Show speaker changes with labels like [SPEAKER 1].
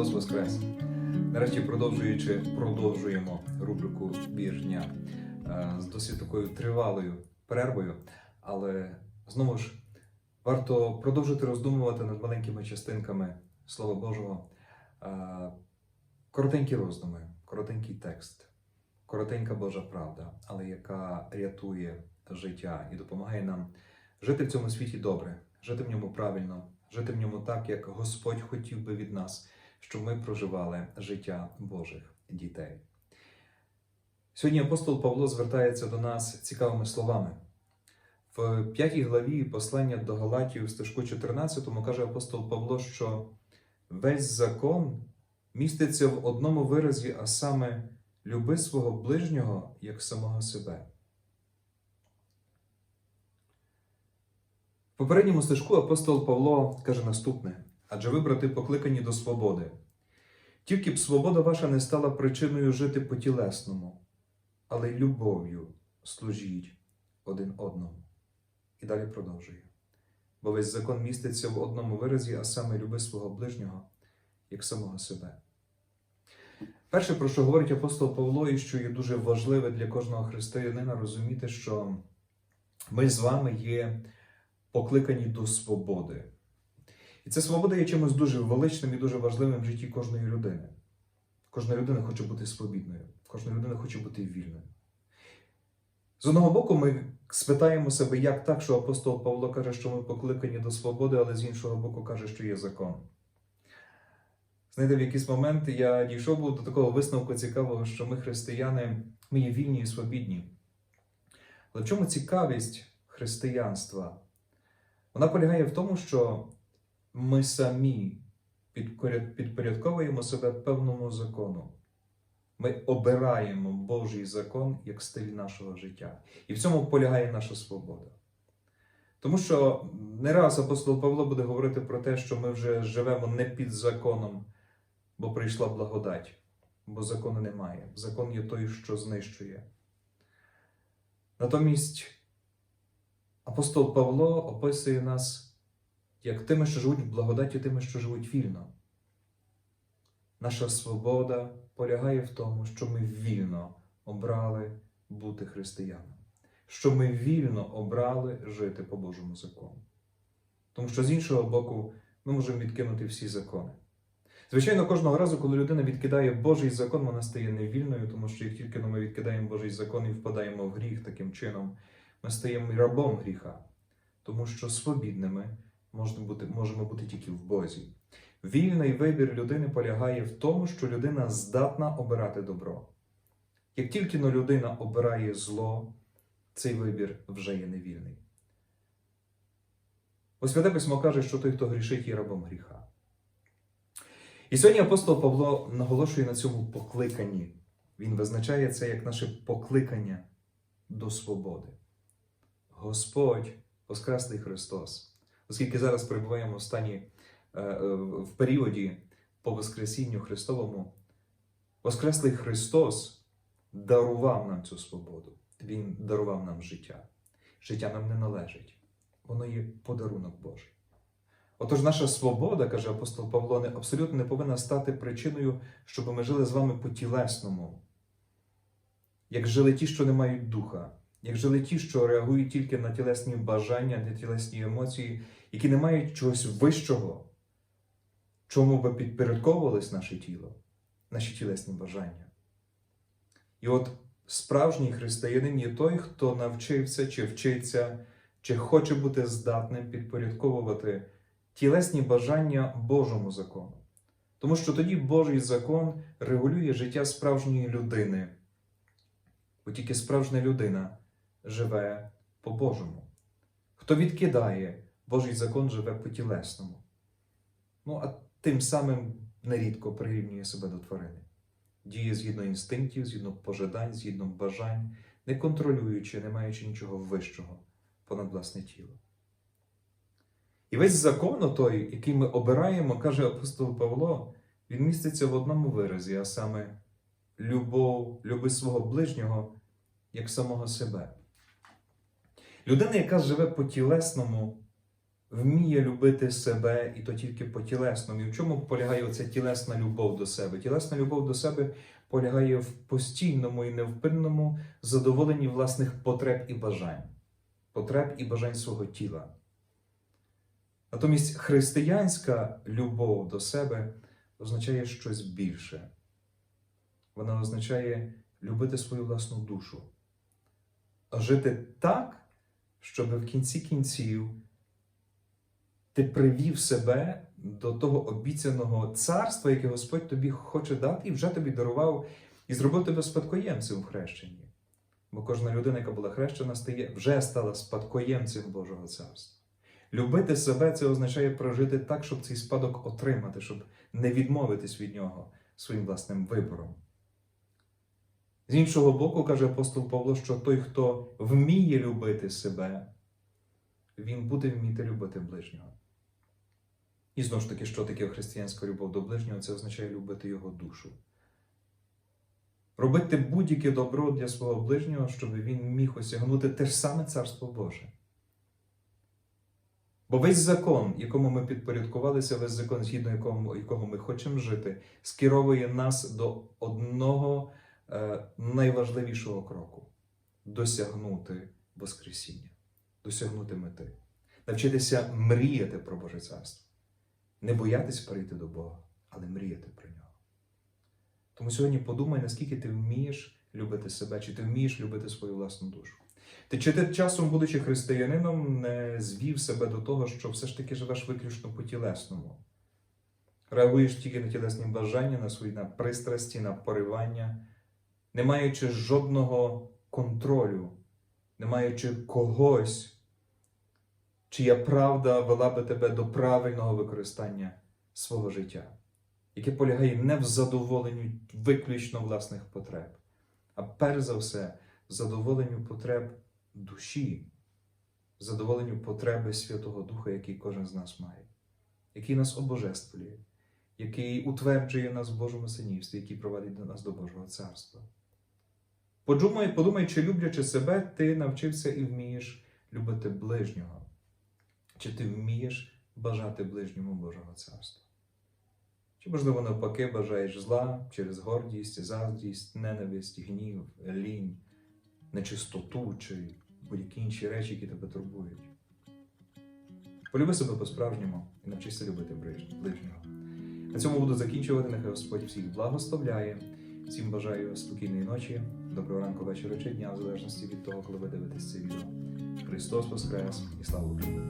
[SPEAKER 1] Христос Воскрес! Нарешті продовжуючи, продовжуємо рубрику «Вірш дня е, з досить такою тривалою перервою, але знову ж варто продовжити роздумувати над маленькими частинками Слова Божого. Е, Коротенькі роздуми, коротенький текст, коротенька Божа правда, але яка рятує життя і допомагає нам жити в цьому світі добре, жити в ньому правильно, жити в ньому так, як Господь хотів би від нас, щоб ми проживали життя Божих дітей. Сьогодні апостол Павло звертається до нас цікавими словами. В п'ятій главі послання до Галатів, стежку 14, каже апостол Павло, що весь закон міститься в одному виразі, а саме люби свого ближнього як самого себе. В попередньому стежку апостол Павло каже наступне: адже ви, брати, покликані до свободи. Тільки б свобода ваша не стала причиною жити по тілесному, але й любов'ю служіть один одному. І далі продовжує. Бо весь закон міститься в одному виразі, а саме люби свого ближнього як самого себе. Перше, про що говорить апостол Павло, і що є дуже важливе для кожного християнина, розуміти, що ми з вами є покликані до свободи. І ця свобода є чимось дуже величним і дуже важливим в житті кожної людини. Кожна людина хоче бути свобідною, кожна людина хоче бути вільною. З одного боку, ми спитаємо себе, як так, що апостол Павло каже, що ми покликані до свободи, але з іншого боку каже, що є закон. Знаєте, в якийсь момент я дійшов був до такого висновку цікавого, що ми, християни, ми є вільні і свобідні. Але в чому цікавість християнства? Вона полягає в тому, що ми самі підпорядковуємо себе певному закону. Ми обираємо Божий закон як стиль нашого життя. І в цьому полягає наша свобода. Тому що не раз апостол Павло буде говорити про те, що ми вже живемо не під законом, бо прийшла благодать, бо закону немає. Закон є той, що знищує. Натомість апостол Павло описує нас як тими, що живуть в благодаті, тими, що живуть вільно. Наша свобода полягає в тому, що ми вільно обрали бути християнами, що ми вільно обрали жити по Божому закону. Тому що з іншого боку, ми можемо відкинути всі закони. Звичайно, кожного разу, коли людина відкидає Божий закон, вона стає невільною, тому що як тільки ми відкидаємо Божий закон і впадаємо в гріх таким чином, ми стаємо рабом гріха, тому що свобідними можемо бути, можемо бути тільки в Бозі. Вільний вибір людини полягає в тому, що людина здатна обирати добро. Як тільки но людина обирає зло, цей вибір вже є невільний. Ось Святе Письмо каже, що той, хто грішить, є рабом гріха. І сьогодні апостол Павло наголошує на цьому покликанні. Він визначає це як наше покликання до свободи. Господь, Воскреслий Христос, оскільки зараз перебуваємо в стані в періоді по Воскресінню Христовому, Воскреслий Христос дарував нам цю свободу. Він дарував нам життя. Життя нам не належить. Воно є подарунок Божий. Отож, наша свобода, каже апостол Павло, не, абсолютно не повинна стати причиною, щоб ми жили з вами по тілесному, як жили ті, що не мають духа, як жили ті, що реагують тільки на тілесні бажання, на тілесні емоції, які не мають чогось вищого, чому би підпорядковувалось наше тіло, наші тілесні бажання. І от справжній християнин є той, хто навчився чи вчиться, чи хоче бути здатним підпорядковувати тілесні бажання Божому закону. Тому що тоді Божий закон регулює життя справжньої людини, бо тільки справжня людина живе по-божому. Хто відкидає Божий закон, живе по тілесному. Ну, а тим самим нерідко прирівнює себе до тварини. Діє згідно інстинктів, згідно пожадань, згідно бажань, не контролюючи, не маючи нічого вищого понад власне тіло. І весь закон, той, який ми обираємо, каже апостол Павло, він міститься в одному виразі, а саме любов, люби свого ближнього як самого себе. Людина, яка живе по тілесному, вміє любити себе і то тільки по тілесному. І в чому полягає оця тілесна любов до себе? Тілесна любов до себе полягає в постійному і невпинному задоволенні власних потреб і бажань, потреб і бажань свого тіла. Натомість християнська любов до себе означає щось більше. Вона означає любити свою власну душу, а жити так, щоб в кінці кінців ти привів себе до того обіцяного царства, яке Господь тобі хоче дати, і вже тобі дарував, і зробив тебе спадкоємцем в хрещенні. Бо кожна людина, яка була хрещена, стає, вже стала спадкоємцем Божого царства. Любити себе це означає прожити так, щоб цей спадок отримати, щоб не відмовитись від нього своїм власним вибором. З іншого боку, каже апостол Павло, що той, хто вміє любити себе, він буде вміти любити ближнього. І знову ж таки, що таке християнська любов до ближнього, це означає любити його душу. Робити будь-яке добро для свого ближнього, щоб він міг осягнути те ж саме Царство Боже. Бо весь закон, якому ми підпорядкувалися, весь закон, згідно якому, якого ми хочемо жити, скеровує нас до одного найважливішого кроку досягнути Воскресіння, досягнути мети, навчитися мріяти про Боже Царство, не боятись прийти до Бога, але мріяти про нього. Тому сьогодні подумай, наскільки ти вмієш любити себе, чи ти вмієш любити свою власну душу. Ти чи ти часом, будучи християнином, не звів себе до того, що все ж таки живеш виключно по тілесному. Реагуєш тільки на тілесні бажання, на свої на пристрасті, на поривання, не маючи жодного контролю, не маючи когось, чия правда вела би тебе до правильного використання свого життя, яке полягає не в задоволенню виключно власних потреб, а перш за все в задоволенню потреб душі, задоволенню потреби Святого Духа, який кожен з нас має, який нас обожествлює, який утверджує нас в Божому синівстві, який провадить до нас до Божого царства. Подумай, подумай, чи люблячи себе, ти навчився і вмієш любити ближнього, чи ти вмієш бажати ближньому Божого царства. Чи, можливо, навпаки, бажаєш зла через гордість, заздрість, ненависть, гнів, лінь, нечистоту чи будь-які інші речі, які тебе турбують. Полюби себе по-справжньому і навчися любити ближнього. На цьому буду закінчувати. Нехай Господь всіх благословляє. Всім бажаю спокійної ночі, доброго ранку, вечора чи дня, в залежності від того, коли ви дивитесь це відео. Христос Воскрес і слава Україні!